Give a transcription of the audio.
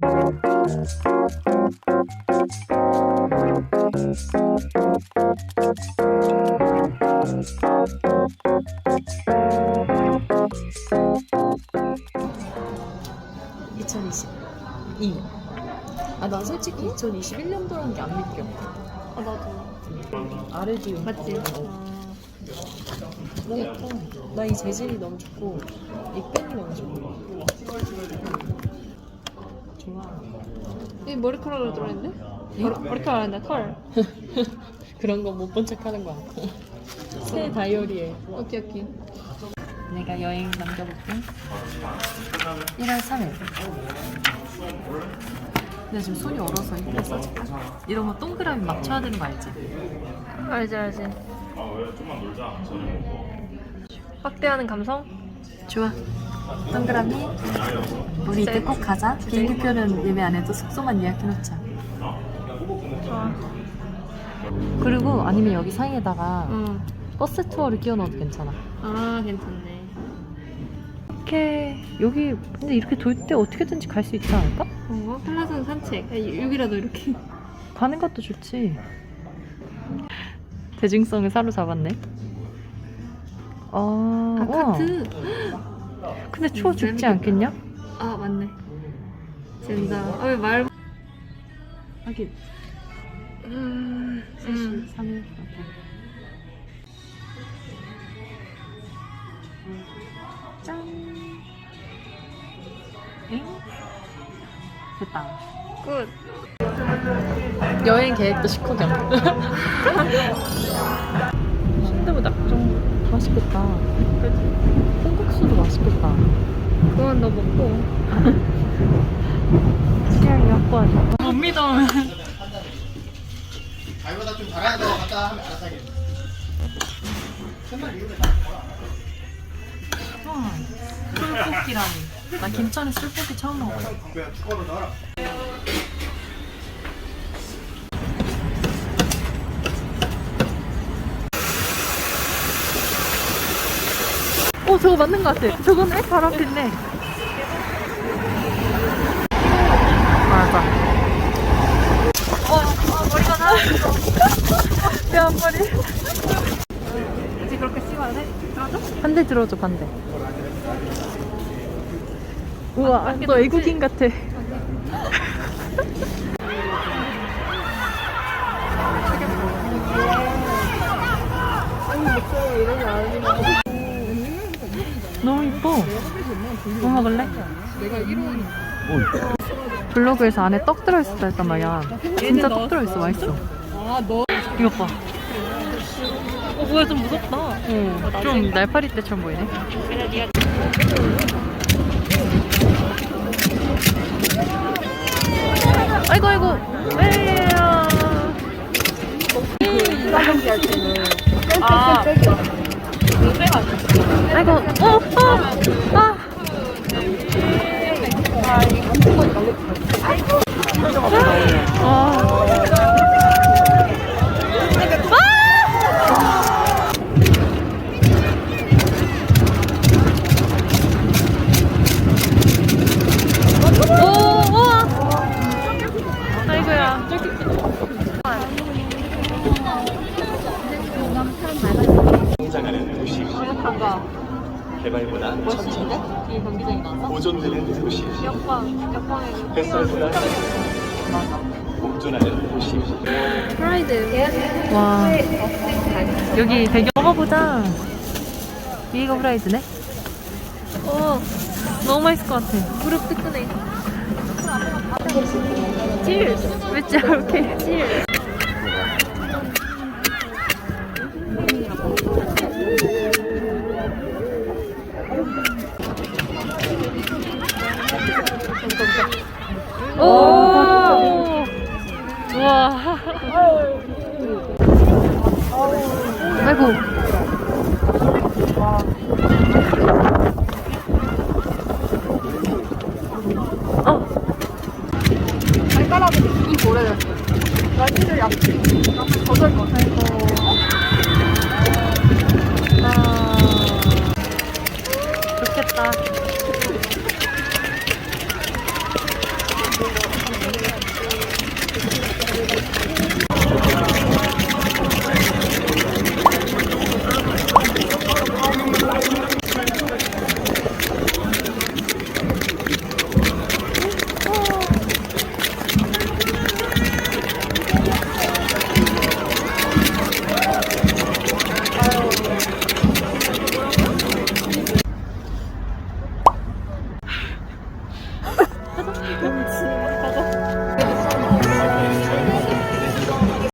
아 나 솔직히 2021년도라는 게안 믿겨. 아 나도 아레디움. 맞지? 너무 예뻐. 나 이 재질이 너무 좋고 이 끈이 너무 좋고. 좋아. 이 머리카락으로 들어있는데? 머리, 머리 카락 아닌데 털 그런 거 못 본 척 하는 거야. 새 다이어리에. 오케이 오케이 내가 여행 남겨볼게. 1월 3일. 근데 지금 손이 얼어서 이렇게 써줄까? 이런 거 동그라미 맞춰야 되는 거 알지? 알지 알지 확대하는 감성? 좋아. 동그라미. 우리 이때 꼭 가자. 비행기표는 예매 안 해도 숙소만 예약해놓자. 좋아 그리고 아니면 여기 사이에다가 응. 버스 투어를 끼워 넣어도 괜찮아. 아 괜찮네 이렇게 여기 근데 이렇게 돌 때 어떻게든지 갈 수 있지 않을까? 어? 한라산 산책 야, 여기라도 이렇게 가는 것도 좋지. 대중성을 사로잡았네. 아, 아 우와. 카트 근데 추워 죽지 않겠냐? 아 맞네. 진짜 아왜 말 하긴. 음, 3일 3일 짠. 엥? 됐다. 끝 여행 계획도 식후경. 순대부 낙종 맛있겠다. 맛있겠다 그건 너 먹고. 취향이 확고하네 못 믿어. 자기보다 좀 잘하는 거 같다 하면 알아서 하겠네. 술볶이라니. 나 김천에 술볶이 처음 먹어. 그냥 축구로 넣어라. 어 저거 맞는 것 같아 저거네 바로 앞에 있네 맞아 어, 어 머리가 나. 내 앞머리. 이제 그렇게 씹어야 돼? 들어줘? 반대 들어줘 반대. 우와 너 애국인 같아. 뭐 먹을래? 블로그에서 안에 떡 들어있었다 했단 말이야. 진짜 떡 들어있어. 맛있어. 이거 봐. 어 뭐야 좀 무섭다 어, 좀 날파리 때처럼 보이네. 아이고 아이고. 에이야. 아. 아이고. 어, 어. 아. 아. 오, 우와. 아이고야. 성장하는 도시 반가. 개발보다 멋있는데? 나서? 보존되는 도시 옆방 옆방에 햇살보다 공존하는 도시 프라이드 와. 여기 배경 먹어보자. 이거 프라이드네? 어 너무 맛있을 것 같아. 무릎 뜨끈해 왜 저렇게? 오! 우와. 아이고. 어. 발가락이 이 오래됐어 날씨를 약거